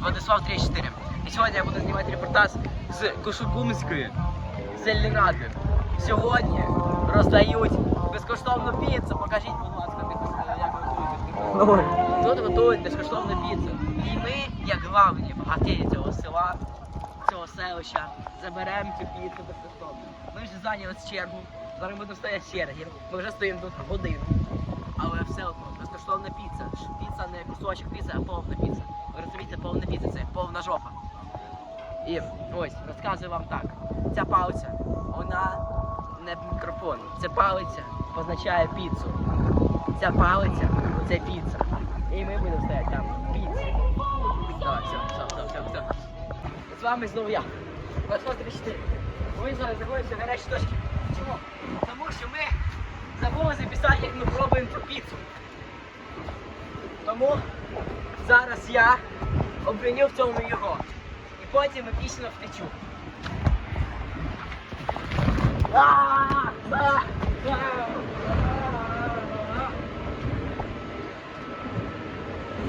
Владислав 34. І сьогодні я буду знімати репортаж з Кошукумської сельради. Сьогодні роздають безкоштовну піцу. Покажіть, будь ласка, як готують. Тут готують безкоштовну піцу. І ми, як главні багатії цього села, цього селища, заберемо цю піцу безкоштовно. Ми вже зайняли чергу. Зараз будемо стояти черги. Ми вже стоїмо тут годину. Але все одно, безкоштовна піца. Піца не кусочок піци, а повна піца. Ви розумієте, повна піца повна жопа. І ось, розказую вам так. Ця палиця, вона не мікрофон. Ця палиця позначає піцу. Ця палиця це піца. І ми будемо стояти там. Піца. Давай, все, все, все, все. З вами знову я. 24. Ми зараз знаходимося в гарячій точці. Чому? Тому що ми забули записати, як ми пробуємо цю піцу. Тому зараз я обвиню в цьому його. І потім епічно втечу.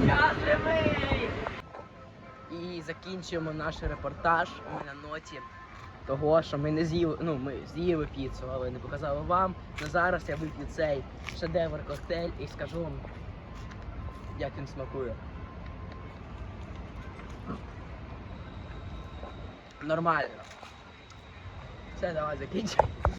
Я живий! І закінчуємо наш репортаж ми на ноті того, що ми не з'їли, ну ми з'їли піцу, але не показали вам. Но зараз я вип'ю цей шедевр коктейль і скажу вам, як він смакує. Нормально. Все, давай закінчимо.